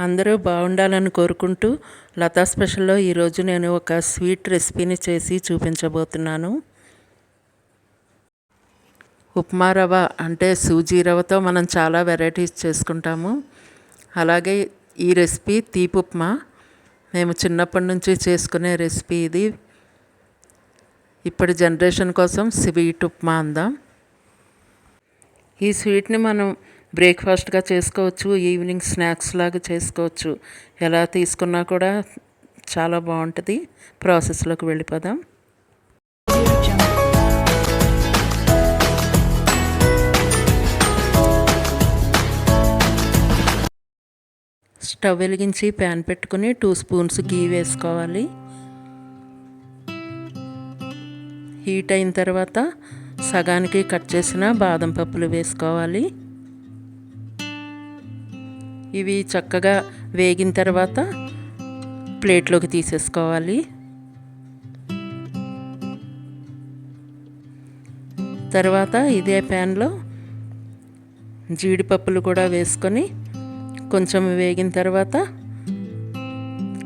అందరూ బాగుండాలని కోరుకుంటూ లతా స్పెషల్లో ఈరోజు నేను ఒక స్వీట్ రెసిపీని చేసి చూపించబోతున్నాను. ఉప్మా రవ్వ అంటే సూజీ రవ్వతో మనం చాలా వెరైటీస్ చేసుకుంటాము. అలాగే ఈ రెసిపీ తీపి ఉప్మా. మేము చిన్నప్పటి నుంచి చేసుకునే రెసిపీ ఇది. ఇప్పటి జనరేషన్ కోసం స్వీట్ ఉప్మా అందాం. ఈ స్వీట్ని మనం బ్రేక్ఫాస్ట్గా చేసుకోవచ్చు ఈవినింగ్ స్నాక్స్ లాగా చేసుకోవచ్చు. ఎలా తీసుకున్నా కూడా చాలా బాగుంటుంది. ప్రాసెస్లోకి వెళ్ళిపోదాం. స్టవ్ వెలిగించి ప్యాన్ పెట్టుకుని టూ స్పూన్స్ గీ వేసుకోవాలి. హీట్ అయిన తర్వాత సగానికి కట్ చేసిన బాదం పప్పులు వేసుకోవాలి. ఇవి చక్కగా వేగిన తర్వాత ప్లేట్లోకి తీసేసుకోవాలి. తర్వాత ఇదే ప్యాన్లో జీడిపప్పులు కూడా వేసుకొని కొంచెం వేగిన తర్వాత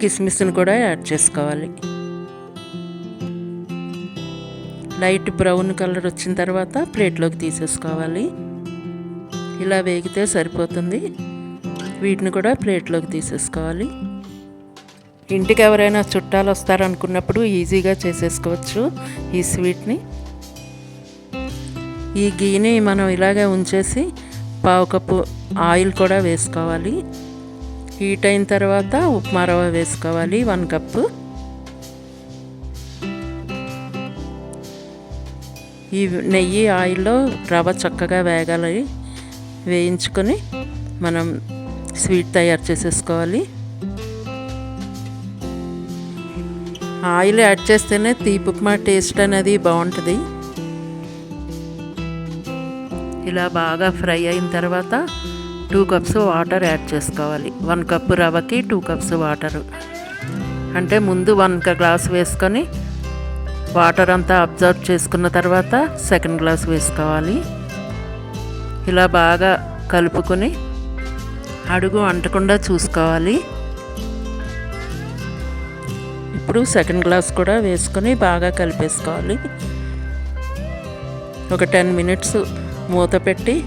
కిస్మిస్ని కూడా యాడ్ చేసుకోవాలి. లైట్ బ్రౌన్ కలర్ వచ్చిన తర్వాత ప్లేట్లోకి తీసేసుకోవాలి. ఇలా వేగితే సరిపోతుంది. వీటిని కూడా ప్లేట్లోకి తీసేసుకోవాలి. ఇంటికి ఎవరైనా చుట్టాలు వస్తారనుకున్నప్పుడు ఈజీగా చేసేసుకోవచ్చు ఈ స్వీట్ని. ఈ గీని మనం ఇలాగే ఉంచేసి పావు కప్పు ఆయిల్ కూడా వేసుకోవాలి. హీట్ అయిన తర్వాత ఉప్మా రవ్వ వేసుకోవాలి వన్ కప్పు. ఈ నెయ్యి ఆయిల్లో రవ్వ చక్కగా వేగాలి. వేయించుకొని మనం స్వీట్ తయారు చేసేసుకోవాలి. ఆయిల్ యాడ్ చేస్తేనే తీపి ఉప్మా టేస్ట్ అనేది బాగుంటుంది. ఇలా బాగా ఫ్రై అయిన తర్వాత టూ కప్స్ వాటర్ యాడ్ చేసుకోవాలి. వన్ కప్ రవ్వకి టూ కప్స్ వాటర్. అంటే ముందు వన్ గ్లాస్ వేసుకొని వాటర్ అంతా అబ్జర్వ్ చేసుకున్న తర్వాత సెకండ్ గ్లాస్ వేసుకోవాలి. ఇలా బాగా కలుపుకొని అడుగు అంటకుండా చూసుకోవాలి. ఇప్పుడు సెకండ్ గ్లాస్ కూడా వేసుకొని బాగా కలిపేసుకోవాలి. ఒక టెన్ మినిట్స్ మూత పెట్టి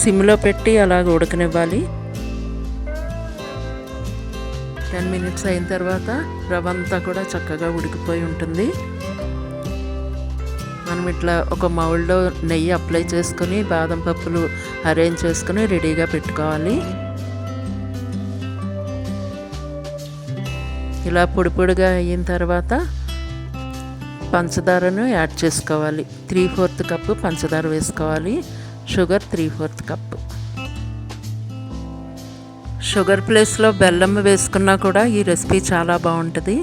సిమ్లో పెట్టి అలాగ ఉడకనివ్వాలి. టెన్ మినిట్స్ అయిన తర్వాత రవ్వ అంతా కూడా చక్కగా ఉడికిపోయి ఉంటుంది. మనం ఇట్లా ఒక మౌల్డ్లో నెయ్యి అప్లై చేసుకొని బాదం పప్పులు అరేంజ్ చేసుకొని రెడీగా పెట్టుకోవాలి. ఇలా పొడి పొడిగా అయిన తర్వాత పంచదారను యాడ్ చేసుకోవాలి. త్రీ ఫోర్త్ కప్పు పంచదార వేసుకోవాలి. Sugar three fourth cup. Sugar ప్లేస్లో బెల్లం వేసుకున్నా కూడా ఈ రెసిపీ చాలా బాగుంటుంది.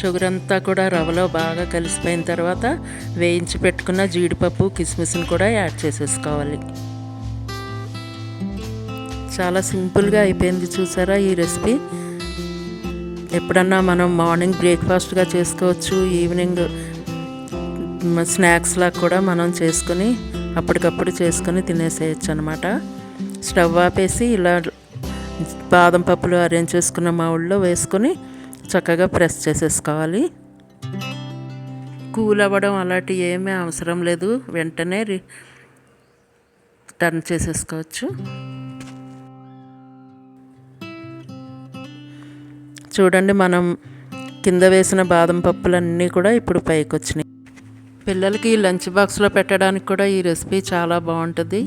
షుగర్ అంతా కూడా రవ్వలో బాగా కలిసిపోయిన తర్వాత వేయించి పెట్టుకున్న జీడిపప్పు కిస్మిస్ని కూడా యాడ్ చేసేసుకోవాలి. చాలా సింపుల్గా అయిపోయింది చూసారా ఈ రెసిపీ? ఎప్పుడన్నా మనం మార్నింగ్ బ్రేక్ఫాస్ట్గా చేసుకోవచ్చు ఈవినింగ్ స్నాక్స్లా కూడా మనం చేసుకొని అప్పటికప్పుడు చేసుకొని తినేసేయచ్చు అనమాట స్టవ్ ఆపేసి ఇలా బాదం పప్పులు అరేంజ్ చేసుకున్న మా ఊళ్ళో వేసుకొని చక్కగా ప్రెస్ చేసేసుకోవాలి. కూల్ అవ్వడం అలాంటివి ఏమీ అవసరం లేదు. వెంటనే టర్న్ చేసేసుకోవచ్చు. చూడండి మనం కింద వేసిన బాదం పప్పులన్నీ కూడా ఇప్పుడు పైకి వచ్చినాయి పిల్లలకి లంచ్ బాక్స్లో పెట్టడానికి కూడా ఈ రెసిపీ చాలా బాగుంటుంది.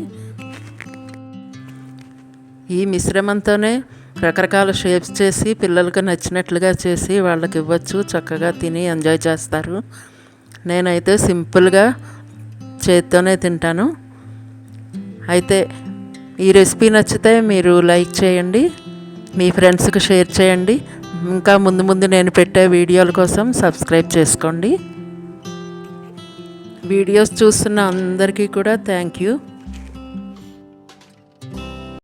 ఈ మిశ్రమంతోనే రకరకాల షేప్స్ చేసి పిల్లలకు నచ్చినట్లుగా చేసి వాళ్ళకి ఇవ్వచ్చు. చక్కగా తిని ఎంజాయ్ చేస్తారు. నేనైతే సింపుల్గా చేత్తోనే తింటాను. అయితే ఈ రెసిపీ నచ్చితే మీరు లైక్ చేయండి. మీ ఫ్రెండ్స్కి షేర్ చేయండి. ఇంకా ముందు ముందు నేను పెట్టే వీడియోల కోసం సబ్స్క్రైబ్ చేసుకోండి. వీడియోస్ చూస్తున్న అందరికీ కూడా థ్యాంక్ యూ